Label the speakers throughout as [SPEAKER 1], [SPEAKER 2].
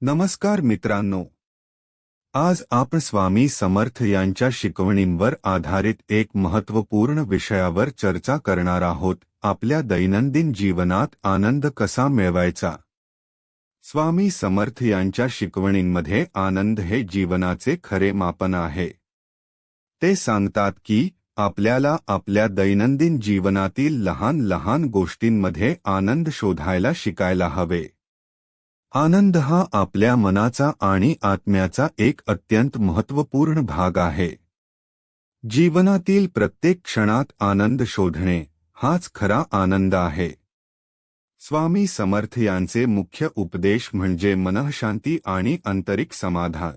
[SPEAKER 1] नमस्कार मित्रांनो. आज आपण स्वामी समर्थ यांच्या शिकवणींवर आधारित एक महत्त्वपूर्ण विषयावर चर्चा करणार आहोत. आपल्या दैनंदिन जीवनात आनंद कसा मिळवायचा? स्वामी समर्थ यांच्या शिकवणींमध्ये आनंद हे जीवनाचे खरे मापन आहे. ते सांगतात की आपल्याला आपल्या दैनंदिन जीवनातील लहान लहान गोष्टींमध्ये आनंद शोधायला शिकायला हवे. आनंद हा आपल्या मनाचा आणि आत्म्याचा एक अत्यंत महत्त्वपूर्ण भाग आहे. जीवनातील प्रत्येक क्षणात आनंद शोधणे हाच खरा आनंद आहे. स्वामी समर्थ यांचे मुख्य उपदेश म्हणजे मनःशांती आणि आंतरिक समाधान.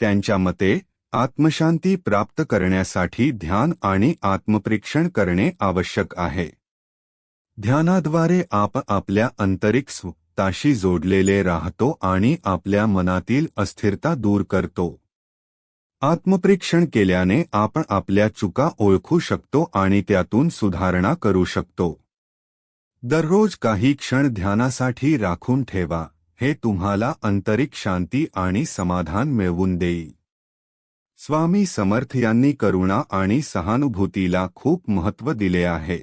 [SPEAKER 1] त्यांच्या मते आत्मशांती प्राप्त करण्यासाठी ध्यान आणि आत्मपरीक्षण करणे आवश्यक आहे. ध्यानाद्वारे आप आपल्या आंतरिक स्वताशी जोडलेले राहतो आणि आपल्या मनातील अस्थिरता दूर करतो. आत्मपरीक्षण केल्याने आपण आपल्या चुका ओळखू शकतो आणि त्यातून सुधारणा करू शकतो. दररोज काही क्षण ध्यानासाठी राखून ठेवा, हे तुम्हाला आंतरिक शांती आणि समाधान मिळवून देईल. स्वामी समर्थ यांनी करुणा आणि सहानुभूतीला खूप महत्त्व दिले आहे.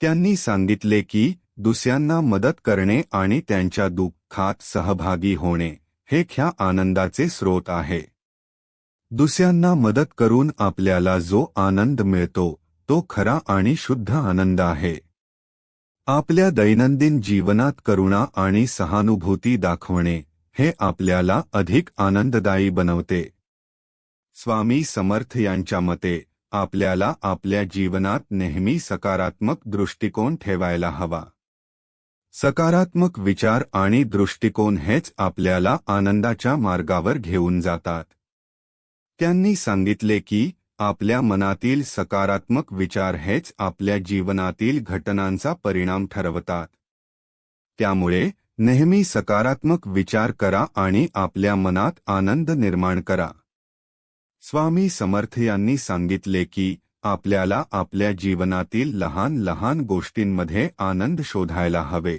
[SPEAKER 1] त्यांनी सांगितले की दुसऱ्यांना मदत करणे आणि त्यांच्या दुःखात सहभागी होणे हे ख्या आनंदाचे स्रोत आहे. दुसऱ्यांना मदत करून आपल्याला जो आनंद मिळतो तो खरा आणि शुद्ध आनंद आहे. आपल्या दैनंदिन जीवनात करुणा आणि सहानुभूती दाखवणे हे आपल्याला अधिक आनंददायी बनवते. स्वामी समर्थ यांच्या मते आपल्याला आपल्या जीवनात नेहमी सकारात्मक दृष्टिकोन ठेवायला हवा. सकारात्मक विचार आणि दृष्टिकोन हेच आपल्याला आनंदाच्या मार्गावर घेऊन जातात. त्यांनी सांगितले की आपल्या मनातील सकारात्मक विचार हेच आपल्या जीवनातील घटनांचा परिणाम ठरवतात. त्यामुळे नेहमी सकारात्मक विचार करा आणि आपल्या मनात आनंद निर्माण करा. स्वामी समर्थ यांनी सांगितले की आपल्याला आपल्या जीवनातील लहान लहान गोष्टींमध्ये आनंद शोधायला हवे.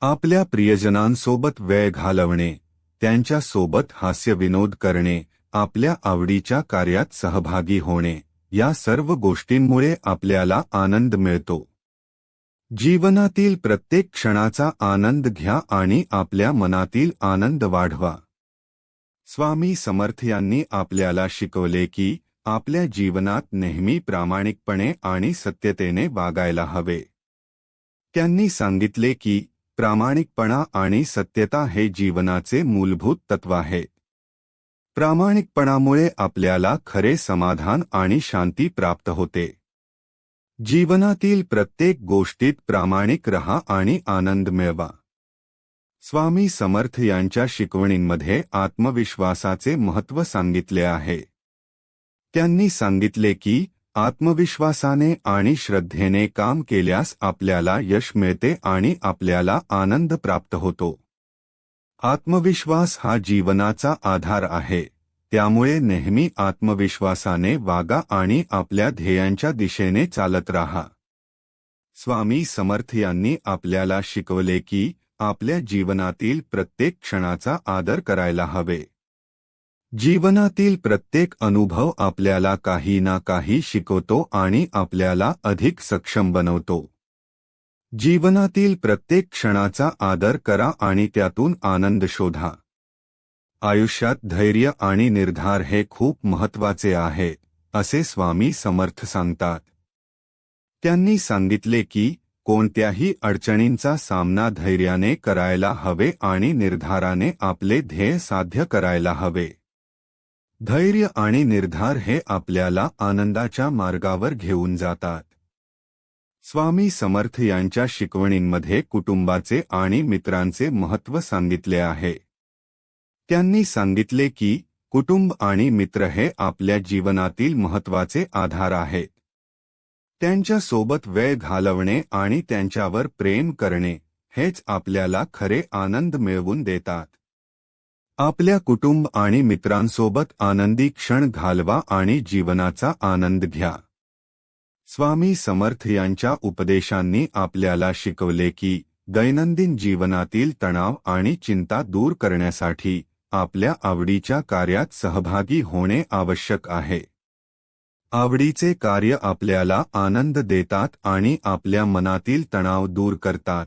[SPEAKER 1] आपल्या प्रियजनांसोबत वेळ घालवणे त्यांच्यासोबत हास्यविनोद करणे आपल्या आवडीच्या कार्यात सहभागी होणे या सर्व गोष्टींमुळे आपल्याला आनंद मिळतो. जीवनातील प्रत्येक क्षणाचा आनंद घ्या आणि आपल्या मनातील आनंद वाढवा. स्वामी समर्थ यांनी आपल्याला शिकवले की आपल्या जीवनात नेहमी प्रामाणिकपणे आणि सत्यतेने वागायला हवे. सांगितले की, प्रामाणिकपणा आणि सत्यता हे जीवनाचे मूलभूत तत्व आहेत प्रामाणिकपणामुळे आपल्याला खरे समाधान आणि शांती प्राप्त होते. जीवनातील प्रत्येक गोष्टीत प्रामाणिक रहा आणि आनंद मिळवा. स्वामी समर्थ यांच्या शिकवणींमध्ये आत्मविश्वासाचे महत्त्व सांगितले आहे. त्यांनी सांगितले की आत्मविश्वासाने आणि श्रद्धेने काम केल्यास आपल्याला यश मिळते आणि आपल्याला आनंद प्राप्त होतो. आत्मविश्वास हा जीवनाचा आधार आहे. त्यामुळे नेहमी आत्मविश्वासाने वागा आणि आपल्या ध्येयांच्या दिशेने चालत राहा. स्वामी समर्थ यांनी आपल्याला शिकवले की आपल्या जीवनातील प्रत्येक क्षणाचा आदर करायला हवे. जीवनातील प्रत्येक अनुभव आपल्याला काही ना काही शिकवतो आणि आपल्याला अधिक सक्षम बनवतो. जीवनातील प्रत्येक क्षणाचा आदर करा आणि त्यातून आनंद शोधा. आयुष्यात धैर्य आणि निर्धार हे खूप महत्त्वाचे आहे असे स्वामी समर्थ सांगतात. त्यांनी सांगितले की कोणत्याही अडचणींचा सामना धैर्याने करायला हवे आणि निर्धाराने आपले ध्येय साध्य करायला हवे. धैर्य आणि निर्धार हे आपल्याला आनंदाच्या मार्गावर घेऊन जातात. स्वामी समर्थ यांच्या शिकवणींमध्ये कुटुंबाचे आणि मित्रांचे महत्त्व सांगितले आहे. त्यांनी सांगितले की कुटुंब आणि मित्र हे आपल्या जीवनातील महत्त्वाचे आधार आहेत. त्यांच्यासोबत वेळ घालवणे आणि त्यांच्यावर प्रेम करणे हेच आपल्याला खरे आनंद मिळवून देतात. आपल्या कुटुंब आणि मित्रांसोबत आनंदी क्षण घालवा आणि जीवनाचा आनंद घ्या. स्वामी समर्थ यांच्या उपदेशांनी आपल्याला शिकवले की दैनंदिन जीवनातील तणाव आणि चिंता दूर करण्यासाठी आपल्या आवडीच्या कार्यात सहभागी होणे आवश्यक आहे. आवडीचे कार्य आपल्याला आनंद देतात आणि आपल्या मनातील तणाव दूर करतात.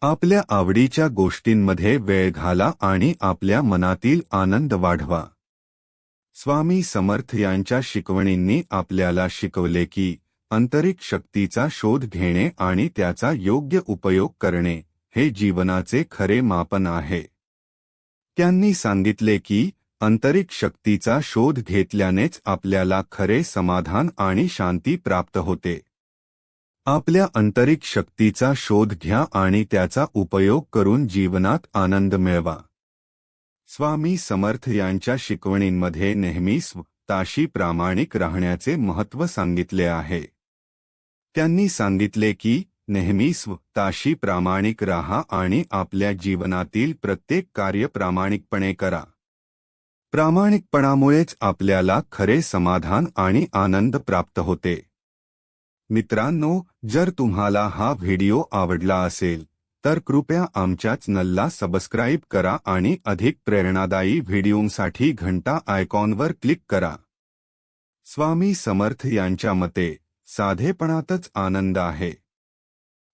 [SPEAKER 1] आपल्या आवडीच्या गोष्टींमध्ये वेळ घाला आणि आपल्या मनातील आनंद वाढवा. स्वामी समर्थ यांच्या शिकवणींनी आपल्याला शिकवले की आंतरिक शक्तीचा शोध घेणे आणि त्याचा योग्य उपयोग करणे हे जीवनाचे खरे मापन आहे. त्यांनी सांगितले की आंतरिक शक्तीचा शोध घेतल्यानेच आपल्याला खरे समाधान आणि शांती प्राप्त होते. आपल्या आंतरिक शक्तीचा शोध घ्या आणि त्याचा उपयोग करून जीवनात आनंद मिळवा. स्वामी समर्थ यांच्या शिकवणींमध्ये नेहमी स्वतःशी प्रामाणिक राहण्याचे महत्त्व सांगितले आहे. त्यांनी सांगितले की नेहमी स्वतःशी प्रामाणिक राहा आणि आपल्या जीवनातील प्रत्येक कार्य प्रामाणिकपणे करा. प्रामाणिकपणामुळेच आपल्याला खरे समाधान आणि आनंद प्राप्त होते. मित्रांनो जर तुम्हाला हा व्हिडिओ आवडला असेल तर कृपया आमच्या चॅनलला सबस्क्राईब करा आणि अधिक प्रेरणादायी व्हिडिओंसाठी घंटा आयकॉनवर क्लिक करा. स्वामी समर्थ यांच्या मते साधेपणातच आनंद आहे.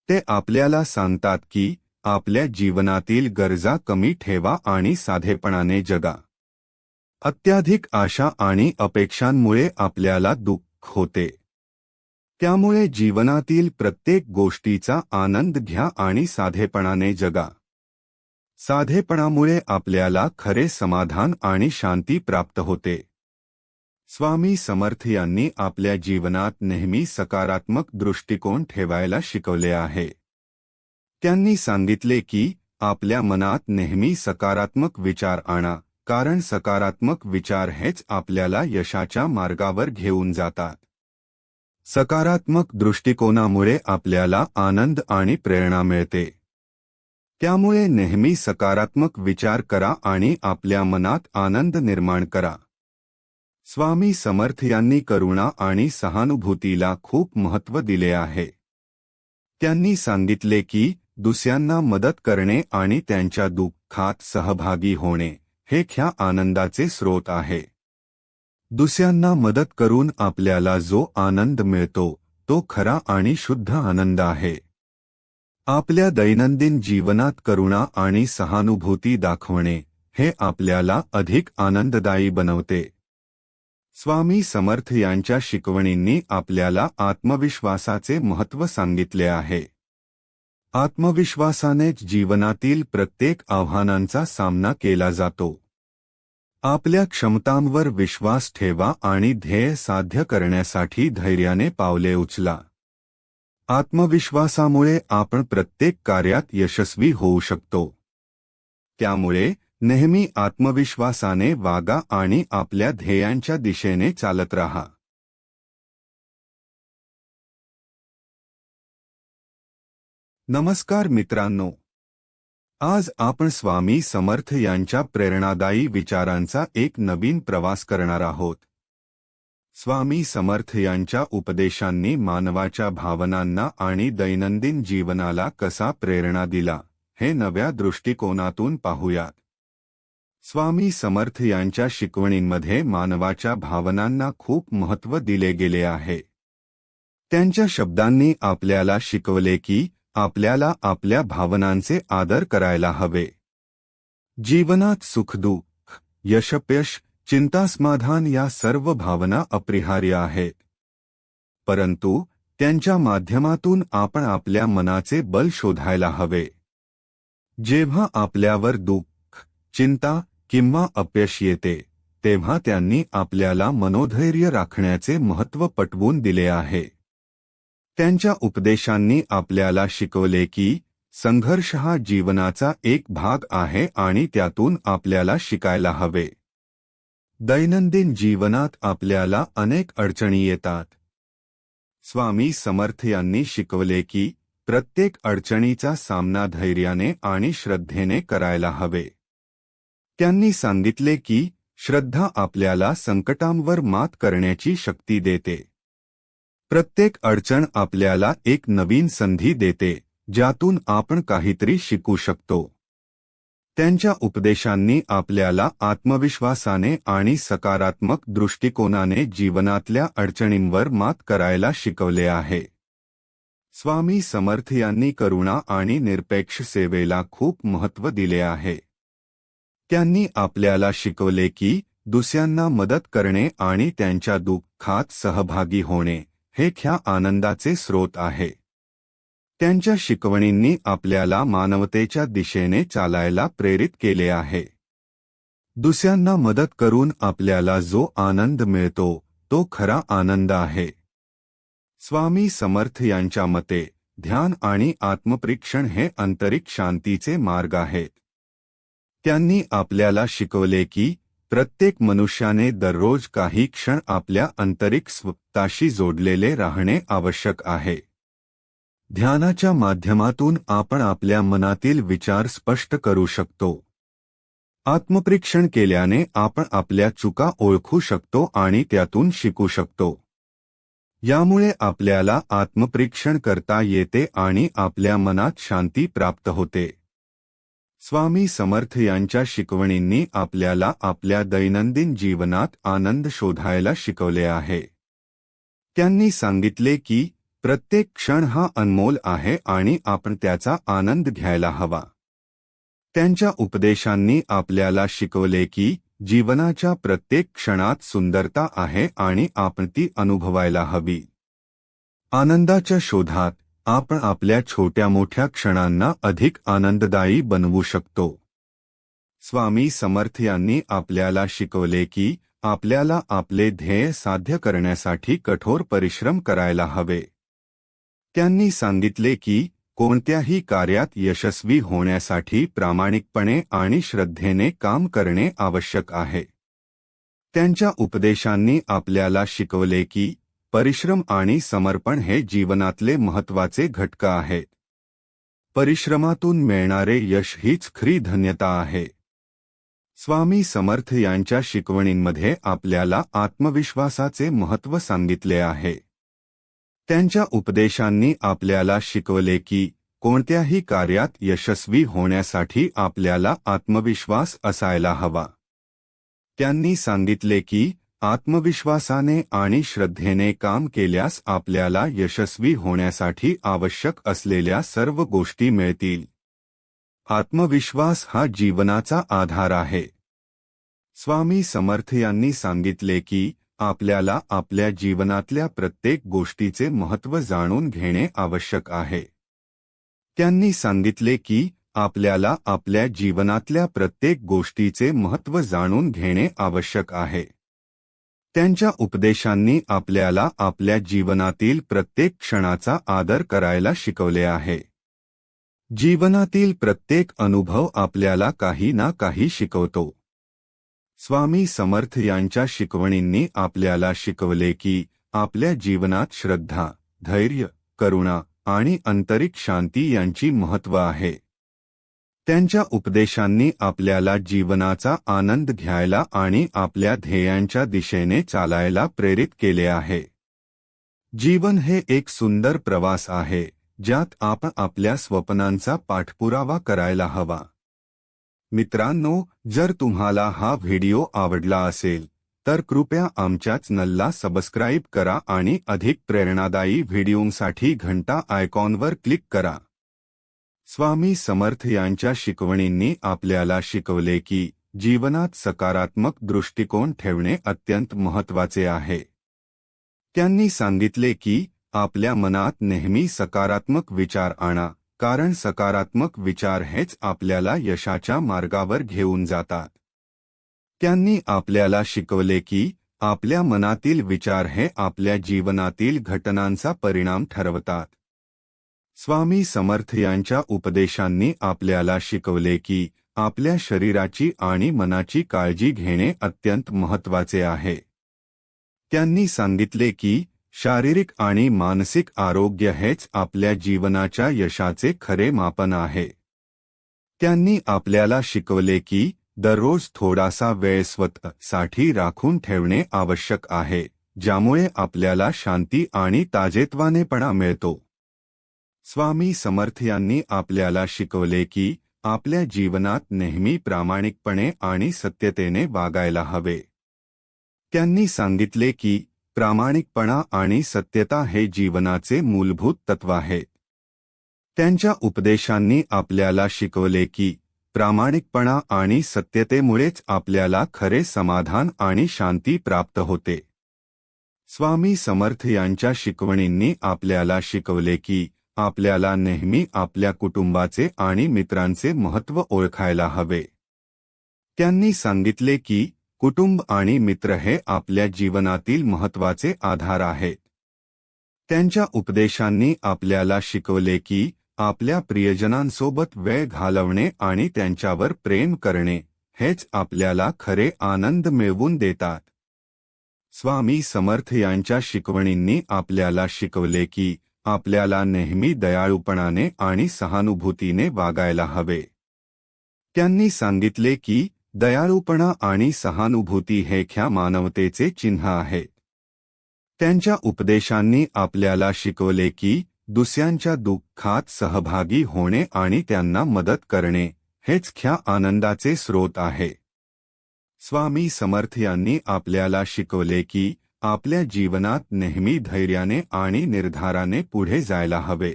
[SPEAKER 1] ते आपल्याला सांगतात की आपल्या जीवनातील गरजा कमी ठेवा आणि साधेपणाने जगा. अत्याधिक आशा आणि अपेक्षांमुळे आपल्याला दुःख होते. त्यामुळे जीवनातील प्रत्येक गोष्टीचा आनंद घ्या आणि साधेपणाने जगा. साधेपणामुळे आपल्याला खरे समाधान आणि शांती प्राप्त होते. स्वामी समर्थ यांनी आपल्या जीवनात नेहमी सकारात्मक दृष्टिकोन ठेवायला शिकवले आहे. त्यांनी सांगितले की आपल्या मनात नेहमी सकारात्मक विचार आणा कारण सकारात्मक विचार हेच आपल्याला यशाच्या मार्गावर घेऊन जातात. सकारात्मक दृष्टिकोनामुळे आपल्याला आनंद आणि प्रेरणा मिळते. त्यामुळे नेहमी सकारात्मक विचार करा आणि आपल्या मनात आनंद निर्माण करा. स्वामी समर्थ यांनी करुणा आणि सहानुभूतीला खूप महत्त्व दिले आहे. त्यांनी सांगितले की दुसऱ्यांना मदत करणे आणि त्यांच्या दुःखात सहभागी होणे हे ख्या आनंदाचे स्रोत आहे. दुसऱ्यांना मदत करून आपल्याला जो आनंद मिळतो तो खरा आणि शुद्ध आनंद आहे. आपल्या दैनंदिन जीवनात करुणा आणि सहानुभूती दाखवणे हे आपल्याला अधिक आनंददायी बनवते. स्वामी समर्थ यांच्या शिकवणींनी आपल्याला आत्मविश्वासाचे महत्त्व सांगितले आहे. आत्मविश्वासानेच जीवनातील प्रत्येक आव्हानांचा सामना केला जातो. आपल्या क्षमतांवर विश्वास ठेवा आणि ध्येय साध्य करण्यासाठी धैर्याने पावले उचला. आत्मविश्वासामुळे आपण प्रत्येक कार्यात यशस्वी होऊ शकतो. त्यामुळे नेहमी आत्मविश्वासाने वागा आणि आपल्या ध्येयांच्या दिशेने चालत राहा. नमस्कार मित्रांनो. आज आपण स्वामी समर्थ यांच्या प्रेरणादायी विचारांचा एक नवीन प्रवास करणार आहोत. स्वामी समर्थ यांच्या उपदेशांनी मानवाच्या भावनांना आणि दैनंदिन जीवनाला कसा प्रेरणा दिला हे नव्या दृष्टिकोनातून पाहूयात. स्वामी समर्थ यांच्या शिकवणींमध्ये मानवाच्या भावनांना खूप महत्त्व दिले गेले आहे. त्यांच्या शब्दांनी आपल्याला शिकवले की आपल्याला आपल्या भावनांचे आदर करायला हवे. जीवनात सुखदुःख यशपयश चिंतासमाधान या सर्व भावना अपरिहार्य आहेत. परंतु त्यांच्या माध्यमातून आपण आपल्या मनाचे बल शोधायला हवे. जेव्हा आपल्यावर दुःख चिंता किंवा अपयश येते तेव्हा त्यांनी आपल्याला मनोधैर्य राखण्याचे महत्त्व पटवून दिले आहे. त्यांच्या उपदेशांनी आपल्याला शिकवले की संघर्ष हा जीवनाचा एक भाग आहे आणि त्यातून आपल्याला शिकायला हवे. दैनंदिन जीवनात आपल्याला अनेक अडचणी येतात. स्वामी समर्थ यांनी शिकवले की प्रत्येक अडचणीचा सामना धैर्याने आणि श्रद्धेने करायला हवे. त्यांनी सांगितले की श्रद्धा आपल्याला संकटांवर मात करण्याची शक्ती देते. प्रत्येक अडचण आपल्याला एक नवीन संधी देते ज्यातून आपण काहीतरी शिकू शकतो. त्यांच्या उपदेशांनी आपल्याला आत्मविश्वासाने आणि सकारात्मक दृष्टिकोनाने जीवनातल्या अडचणींवर मात करायला शिकवले आहे. स्वामी समर्थ यांनी करुणा आणि निरपेक्ष सेवेला खूप महत्त्व दिले आहे. त्यांनी आपल्याला शिकवले की दुसऱ्यांना मदत करणे आणि त्यांच्या दुःखात सहभागी होणे. हे ख्या आनंदाचे स्रोत आहे. त्यांच्या शिकवणींनी आपल्याला मानवतेच्या दिशेने चालायला प्रेरित केले आहे. दुसऱ्यांना मदत करून आपल्याला जो आनंद मिळतो तो खरा आनंद आहे. स्वामी समर्थ यांच्या मते ध्यान आणि आत्मपरीक्षण हे आंतरिक शांतीचे मार्ग आहेत. त्यांनी आपल्याला शिकवले की प्रत्येक मनुष्याने दररोज काही क्षण आपल्या आंतरिक स्वप्ताशी जोडलेले राहणे आवश्यक आहे. ध्यानाच्या माध्यमातून आपण आपल्या मनातील विचार स्पष्ट करू शकतो. आत्मपरीक्षण केल्याने आपण आपल्या चुका ओळखू शकतो आणि त्यातून शिकू शकतो. यामुळे आपल्याला आत्मपरीक्षण करता येते आणि आपल्या मनात शांती प्राप्त होते. स्वामी समर्थ यांच्या शिकवणींनी आपल्याला आपल्या दैनंदिन जीवनात आनंद शोधायला शिकवले आहे. त्यांनी सांगितले की प्रत्येक क्षण हा अनमोल आहे आणि आपण त्याचा आनंद घ्यायला हवा. त्यांच्या उपदेशांनी आपल्याला शिकवले की जीवनाच्या प्रत्येक क्षणात सुंदरता आहे आणि आपण ती अनुभवायला हवी. आनंदाच्या शोधात आपण आपल्या छोट्या मोठ्या क्षणांना अधिक आनंददायी बनवू शकतो. स्वामी समर्थ यांनी आपल्याला शिकवले की आपल्याला आपले ध्येय साध्य करण्यासाठी कठोर परिश्रम करायला हवे. त्यांनी सांगितले की कोणत्याही कार्यात यशस्वी होण्यासाठी प्रामाणिकपणे आणि श्रद्धेने काम करणे आवश्यक आहे. त्यांच्या उपदेशांनी आपल्याला शिकवले की परिश्रम आणि समर्पण हे जीवनातले महत्वाचे घटक आहेत. परिश्रमातून मिळणारे यश हीच खरी धन्यता आहे. स्वामी समर्थ यांच्या शिकवणींमध्ये आपल्याला आत्मविश्वासाचे महत्त्व सांगितले आहे. त्यांच्या उपदेशांनी आपल्याला शिकवले की कोणत्याही कार्यात यशस्वी होण्यासाठी आपल्याला आत्मविश्वास असायला हवा. त्यांनी सांगितले की आत्मविश्वासाने आणि श्रद्धेने काम केल्यास आपल्याला यशस्वी होण्यासाठी आवश्यक असलेल्या सर्व गोष्टी मिळतील. आत्मविश्वास हा जीवनाचा आधार आहे. स्वामी समर्थ यांनी सांगितले की, आपल्याला आपल्या जीवनातल्या प्रत्येक गोष्टीचे महत्त्व जाणून घेणे आवश्यक आहे. त्यांनी सांगितले की, आपल्याला आपल्या जीवनातल्या प्रत्येक गोष्टीचे महत्त्व जाणून घेणे आवश्यक आहे. त्यांच्या उपदेशांनी आपल्याला आपल्या जीवनातील प्रत्येक क्षणाचा आदर करायला शिकवले आहे. जीवनातील प्रत्येक अनुभव आपल्याला काही ना काही शिकवतो. स्वामी समर्थ यांच्या शिकवणींनी आपल्याला शिकवले की आपल्या जीवनात श्रद्धा धैर्य करुणा आणि आंतरिक शांती यांची महत्त्व आहे. त्यांच्या उपदेशांनी आपल्याला जीवनाचा आनंद घ्यायला आणि आपल्या ध्येयांच्या दिशेने चालायला प्रेरित केले आहे. जीवन हे एक सुंदर प्रवास आहे ज्यात आपण आपल्या स्वप्नांचा पाठपुरावा करायला हवा. मित्रांनो जर तुम्हाला हा व्हिडिओ आवडला असेल तर कृपया आमच्या चॅनलला सबस्क्राईब करा आणि अधिक प्रेरणादायी व्हिडिओंसाठी घंटा आयकॉनवर क्लिक करा. स्वामी समर्थ यांच्या शिकवणींनी आपल्याला शिकवले की जीवनात सकारात्मक दृष्टिकोन ठेवणे अत्यंत महत्त्वाचे आहे. त्यांनी सांगितले की आपल्या मनात नेहमी सकारात्मक विचार आणा कारण सकारात्मक विचार हेच आपल्याला यशाच्या मार्गावर घेऊन जातात. त्यांनी आपल्याला शिकवले की आपल्या मनातील विचार हे आपल्या जीवनातील घटनांचा परिणाम ठरवतात. स्वामी समर्थ यांच्या उपदेशांनी आपल्याला शिकवले की आपल्या शरीराची आणि मनाची काळजी घेणे अत्यंत महत्त्वाचे आहे. त्यांनी सांगितले की शारीरिक आणि मानसिक आरोग्य हेच आपल्या जीवनाच्या यशाचे खरे मापन आहे. त्यांनी आपल्याला शिकवले की दररोज थोडासा वेळ स्वतःसाठी राखून ठेवणे आवश्यक आहे ज्यामुळे आपल्याला शांती आणि ताजेतवानेपणा मिळतो. स्वामी समर्थ यांनी आपल्याला शिकवले की, आपल्या जीवनात नेहमी प्रामाणिकपणे आणि सत्यतेने वागायला हवे. त्यांनी सांगितले की, प्रामाणिकपणा आणि सत्यता हे जीवनाचे मूलभूत तत्व आहेत त्यांच्या उपदेशांनी आपल्याला शिकवले की, प्रामाणिकपणा आणि सत्यतेमुळेच आपल्याला खरे समाधान आणि शांती प्राप्त होते. स्वामी समर्थ यांच्या शिकवणींनी आपल्याला शिकवले की आपल्याला नेहमी आपल्या कुटुंबाचे आणि मित्रांचे महत्त्व ओळखायला हवे. त्यांनी सांगितले की कुटुंब आणि मित्र हे आपल्या जीवनातील महत्त्वाचे आधार आहेत. त्यांच्या उपदेशांनी आपल्याला शिकवले की आपल्या प्रियजनांसोबत वेळ घालवणे आणि त्यांच्यावर प्रेम करणे हेच आपल्याला खरे आनंद मिळवून देतात. स्वामी समर्थ यांच्या शिकवणींनी आपल्याला शिकवले की आपल्याला नेहमी दयाळूपणाने आणि सहानुभूतीने वागायला हवे. त्यांनी सांगितले की दयाळूपणा आणि सहानुभूती हे ख्या मानवतेचे चिन्ह आहे. त्यांच्या उपदेशांनी आपल्याला शिकवले की दुसऱ्यांच्या दुःखात सहभागी होणे आणि त्यांना मदत करणे हेच ख्या आनंदाचे स्रोत आहे. स्वामी समर्थ यांनी आपल्याला शिकवले की आपल्या जीवनात नेहमी धैर्याने आणि निर्धाराने पुढे जायला हवे.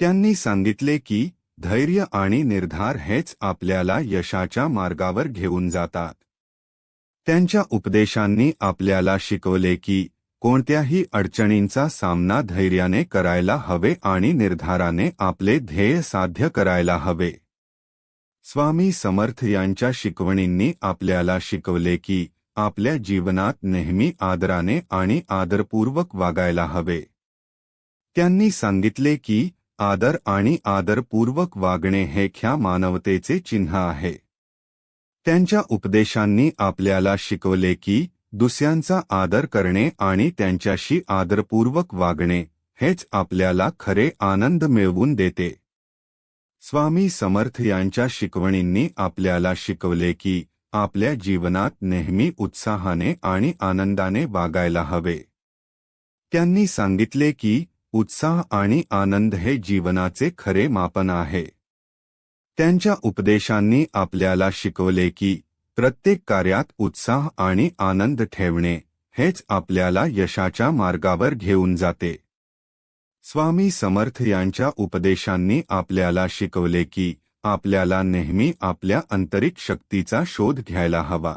[SPEAKER 1] त्यांनी सांगितले की धैर्य आणि निर्धार हेच आपल्याला यशाच्या मार्गावर घेऊन जातात. त्यांच्या उपदेशांनी आपल्याला शिकवले की कोणत्याही अडचणींचा सामना धैर्याने करायला हवे आणि निर्धाराने आपले ध्येय साध्य करायला हवे. स्वामी समर्थ यांच्या शिकवणींनी आपल्याला शिकवले की आपल्या जीवनात नेहमी आदराने आणि आदरपूर्वक वागायला हवे. त्यांनी सांगितले की आदर आणि आदरपूर्वक वागणे हे ख्या मानवतेचे चिन्ह आहे. त्यांच्या उपदेशांनी आपल्याला शिकवले की दुसऱ्यांचा आदर करणे आणि त्यांच्याशी आदरपूर्वक वागणे हेच आपल्याला खरे आनंद मिळवून देते. स्वामी समर्थ यांच्या शिकवणींनी आपल्याला शिकवले की आपल्या जीवनात नेहमी उत्साहाने आणि आनंदाने वागायला हवे. त्यांनी सांगितले की उत्साह आणि आनंद हे जीवनाचे खरे मापन आहे. त्यांच्या उपदेशांनी आपल्याला शिकवले की प्रत्येक कार्यात उत्साह आणि आनंद ठेवणे हेच आपल्याला यशाच्या मार्गावर घेऊन जाते. स्वामी समर्थ यांच्या उपदेशांनी आपल्याला शिकवले की आपल्याला नेहमी आपल्या आंतरिक शक्तीचा शोध घ्यायला हवा.